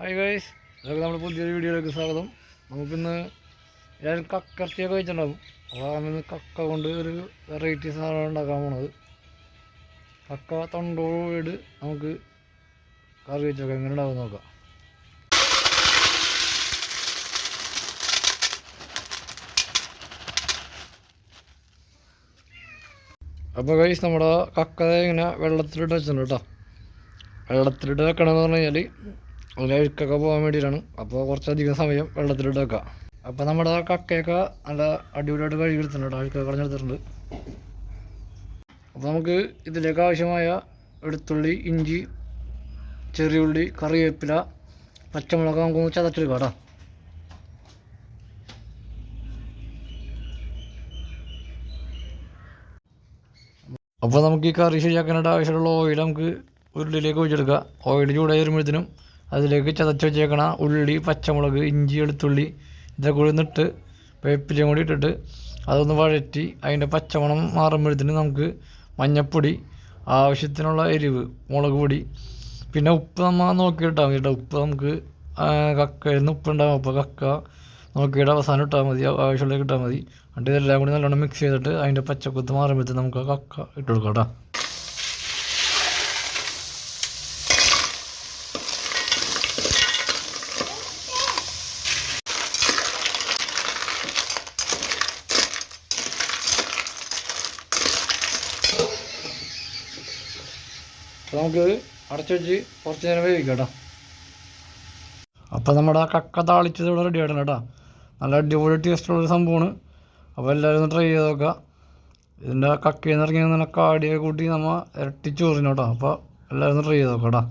Hi guys ഇതൊക്കെ നമ്മുടെ പുതിയൊരു വീഡിയോയിലേക്ക് സ്വാഗതം. നമുക്കിന്ന് എല്ലാവരും കക്കർത്തിയൊക്കെ വെച്ചിട്ടുണ്ടാകും അപ്പോൾ അങ്ങനെ കക്ക കൊണ്ട് ഒരു വെറൈറ്റി സാധനം ഉണ്ടാക്കാൻ പോണത്. കക്ക തൊണ്ടോട് നമുക്ക് കറി വെച്ചൊക്കെ എങ്ങനെ ഉണ്ടാവും നോക്കാം. അപ്പോൾ ഗൈസ് നമ്മുടെ കക്ക ഇങ്ങനെ വെള്ളത്തിലിട്ട് വെച്ചിട്ടുണ്ട് കേട്ടോ. വെള്ളത്തിലിട്ട് വെക്കണമെന്ന് പറഞ്ഞു കഴിഞ്ഞാൽ അതിൽ അഴുക്കൊക്കെ പോകാൻ വേണ്ടിയിട്ടാണ്. അപ്പോൾ കുറച്ചധികം സമയം വെള്ളത്തിലിട്ട് വെക്കുക അപ്പോൾ നമ്മുടെ കക്കയൊക്കെ നല്ല അടിപൊളിയായിട്ട് കഴുകിയെടുത്തിട്ടുണ്ട് അഴുക്കൊക്കെ കളഞ്ഞെടുത്തിട്ടുണ്ട് അപ്പോൾ നമുക്ക് ഇതിലേക്ക് ആവശ്യമായ വെളുത്തുള്ളി ഇഞ്ചി ചെറിയുള്ളി കറിവേപ്പില പച്ചമുളക് നമുക്കൊന്ന് ചതച്ചെടുക്കാം കേട്ടോ. അപ്പോൾ നമുക്ക് ഈ കറി ശരിയാക്കാനായിട്ട് ആവശ്യമുള്ള ഓയിൽ നമുക്ക് ഉരുളിയിലേക്ക് ഒഴിച്ചെടുക്കാം. ഓയിൽ ചൂടായി വരുമ്പോഴത്തേനും അതിലേക്ക് ചതച്ച് വെച്ചേക്കണ ഉള്ളി പച്ചമുളക് ഇഞ്ചി വെളുത്തുള്ളി ഇതൊക്കെ കൂടി നിട്ട് വേപ്പിലയും കൂടി ഇട്ടിട്ട് അതൊന്ന് വഴറ്റി അതിന്റെ പച്ചമണം മാറുമ്പോഴത്തേന് നമുക്ക് മഞ്ഞപ്പൊടി ആവശ്യത്തിനുള്ള എരിവ് മുളക് പൊടി പിന്നെ ഉപ്പ് നമ്മൾ നോക്കിയിട്ടാൽ മതി കേട്ടോ. ഉപ്പ് നമുക്ക് നിന്ന് ഉപ്പ് ഉണ്ടാകും അപ്പോൾ കക്ക നോക്കിയിട്ട് അവസാനം ഇട്ടാൽ മതി. ആവശ്യമുള്ള ഇട്ടാൽ മതി. എന്നിട്ട് ഇതെല്ലാം കൂടി നല്ലോണം മിക്സ് ചെയ്തിട്ട് അതിന്റെ പച്ചക്കുത്ത് മാറുമ്പോഴത്തേന് നമുക്ക് ആ കക്ക ഇട്ട് കൊടുക്കാം കേട്ടോ. അപ്പോൾ നമുക്ക് അടച്ചു വെച്ച് കുറച്ച് നേരം വേവിക്കാം കേട്ടോ. അപ്പോൾ നമ്മുടെ കക്ക താളിച്ചത് ഇവിടെ റെഡി ആയിട്ടുണ്ട് കേട്ടോ. നല്ല അടിപൊളി ടേസ്റ്റുള്ളൊരു സംഭവമാണ്. അപ്പോൾ എല്ലാവരും ഒന്ന് ട്രൈ ചെയ്ത് നോക്കുക. ഇതിന്റെ കക്കയിൽ നിന്ന് ഇറങ്ങി നല്ല കാടിയൊക്കെ കൂട്ടി നമ്മൾ ഇരട്ടി ചോറിന് അപ്പോൾ എല്ലാവരും ഒന്ന് ട്രൈ ചെയ്ത് നോക്കാം കേട്ടോ.